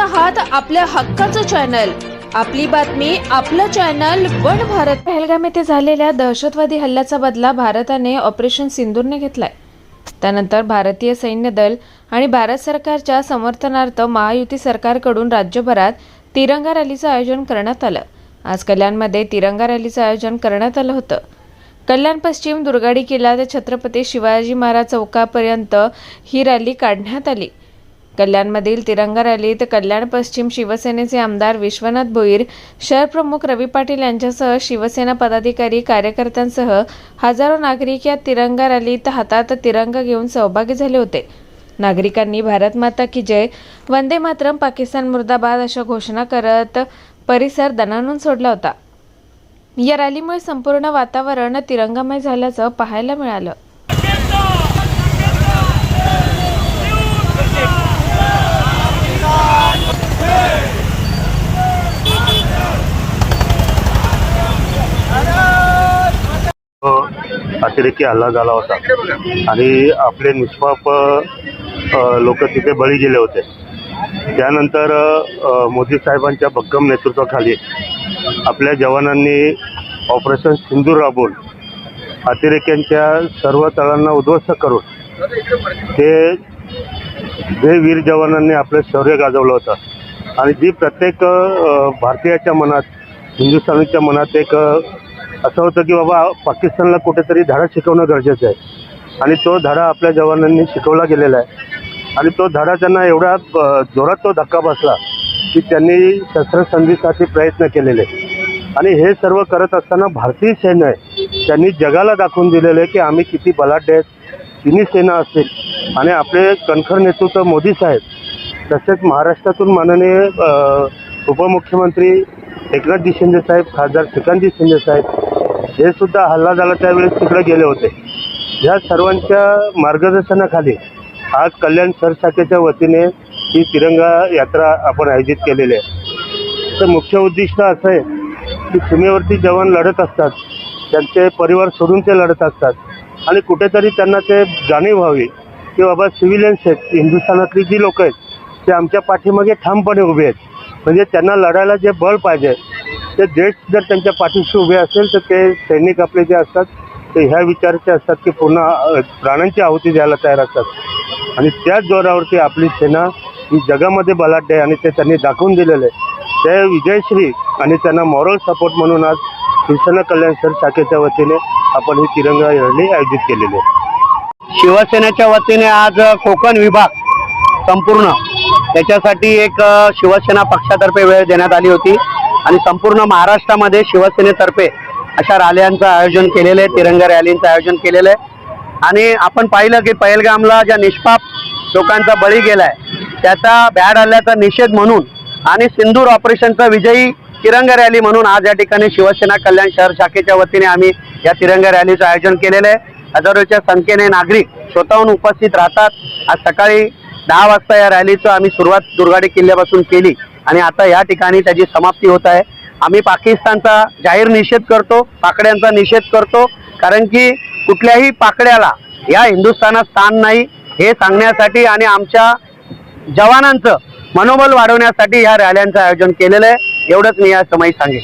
आहात आपल्या हक्काचं चॅनल. आपली बातमी आपलं चॅनल वन भारत. पहलगाम येथे झालेल्या दहशतवादी हल्ल्याचा बदला भारताने ऑपरेशन सिंदूरने घेतलाय. त्यानंतर भारतीय सैन्य दल आणि भारत सरकारच्या समर्थनार्थ महायुती सरकारकडून राज्यभरात तिरंगा रॅलीचं आयोजन करण्यात आलं. आज कल्याणमध्ये तिरंगा रॅलीचं आयोजन करण्यात आलं होतं. कल्याण पश्चिम दुर्गाडी किल्ला ते छत्रपती शिवाजी महाराज चौकापर्यंत ही रॅली काढण्यात आली. कल्याणमधील तिरंगा रॅलीत कल्याण पश्चिम शिवसेनेचे आमदार विश्वनाथ भोईर शहर प्रमुख रवी पाटील यांच्यासह शिवसेना पदाधिकारी कार्यकर्त्यांसह हजारो नागरिक या तिरंगा रॅलीत हातात तिरंगा घेऊन सहभागी झाले होते. नागरिकांनी भारत माता की जय वंदे मातरम पाकिस्तान मुर्दाबाद अशा घोषणा करत परिसर दणानून सोडला होता. या रॅलीमुळे संपूर्ण वातावरण तिरंगामय झाल्याचं पाहायला मिळालं. अतिरेकी हल्ला झाला होता. आणि आपले निष्पाप लोक तिथे बळी गेले होते. त्यानंतर मोदी साहेबांच्या भक्कम नेतृत्वाखाली आपल्या जवानांनी ऑपरेशन सिंदूर राबवून अतिरेक्यांच्या सर्व तळांना उद्ध्वस्त करून ते जे वीर जवानांनी आपलं शौर्य गाजवलं होतं. आणि जी प्रत्येक भारतीयाच्या मनात हिंदुस्थानीच्या मनात एक असं होतं की बाबा पाकिस्तानला कुठेतरी धडा शिकवणं गरजेचं आहे. आणि तो धडा आपल्या जवानांनी शिकवला गेलेला आहे. आणि तो धडा त्यांना एवढा जोरात तो धक्का बसला की त्यांनी शस्त्रसंधीसाठी प्रयत्न केलेले. आणि हे सर्व करत असताना भारतीय सैन्य आहे त्यांनी जगाला दाखवून दिलेलं आहे की आम्ही किती बलाढ्य आहेत तिन्ही सेना असतील. आणि आपले कणखर नेतृत्व मोदी साहेब तसेच महाराष्ट्रातून माननीय उपमुख्यमंत्री एकनाथजी शिंदे साहेब खासदार श्रीकांतजी शिंदे साहेब हे सुद्धा हल्ला झाला त्यावेळेस तिकडे गेले होते. या सर्वांच्या मार्गदर्शनाखाली आज कल्याण सरशाखेच्या वतीने ही तिरंगा यात्रा आपण आयोजित केलेली आहे. तर मुख्य उद्दिष्ट असं आहे की सीमेवरती जवान लढत असतात त्यांचे परिवार सोडून ते लढत असतात आणि कुठेतरी त्यांना ते जाणीव व्हावी की बाबा सिव्हिलियन्स आहेत हिंदुस्थानातली जी लोक आहेत ते आमच्या पाठीमागे ठामपणे उभे आहेत. म्हणजे त्यांना लढायला जे बळ पाहिजे ते देश जर त्यांच्या पाठीशी उभे असेल तर ते सैनिक आपले जे असतात ते ह्या विचाराचे असतात की पूर्ण प्राण्यांची प्राणांची आहुती द्यायला तयार असतात. आणि त्याच जोरावरती आपली सेना ही जगामध्ये बलाढ्य आहे आणि ते त्यांनी दाखवून दिलेलं आहे. ते विजयश्री आणि त्यांना मॉरल सपोर्ट म्हणून आज शिवसेना कल्याण शाखेच्या वतीने आपण ही तिरंगा रॅली आयोजित केलेली आहे. शिवसेनेच्या वतीने आज कोकण विभाग संपूर्ण त्याच्यासाठी एक शिवसेना पक्षातर्फे वेळ देण्यात आली होती. आणि संपूर्ण महाराष्ट्रामध्ये शिवसेनेतर्फे अशा रॅल्यांचं आयोजन केलेलं आहे तिरंगा रॅलींचं आयोजन केलेलं आहे. आणि आपण पाहिलं की पहलगामला ज्या निष्पाप लोकांचा बळी गेलाय त्याचा बॅड हल्ल्याचा निषेध म्हणून आणि सिंदूर ऑपरेशनचा विजयी तिरंगा रॅली म्हणून आज या ठिकाणी शिवसेना कल्याण शहर शाखेच्या वतीने आम्ही या तिरंगा रॅलीचं आयोजन केलेलं आहे. हजारोच्या संख्येने नागरिक स्वतःहून उपस्थित राहतात. आज सकाळी दहा वाजता या रॅलीचं आम्ही सुरुवात दुर्गाडी किल्ल्यापासून केली. आणि आता या ठिकाणी त्याची समाप्ती होत आहे. आम्ही पाकिस्तानचा जाहीर निषेध करतो पाकड्यांचा निषेध करतो कारण की कुठल्याही पाकड्याला या हिंदुस्थानात स्थान नाही हे सांगण्यासाठी आणि आमच्या जवानांचं मनोबल वाढवण्यासाठी ह्या रॅल्यांचं आयोजन केलेलं आहे. एवढंच मी या समयी सांगेन.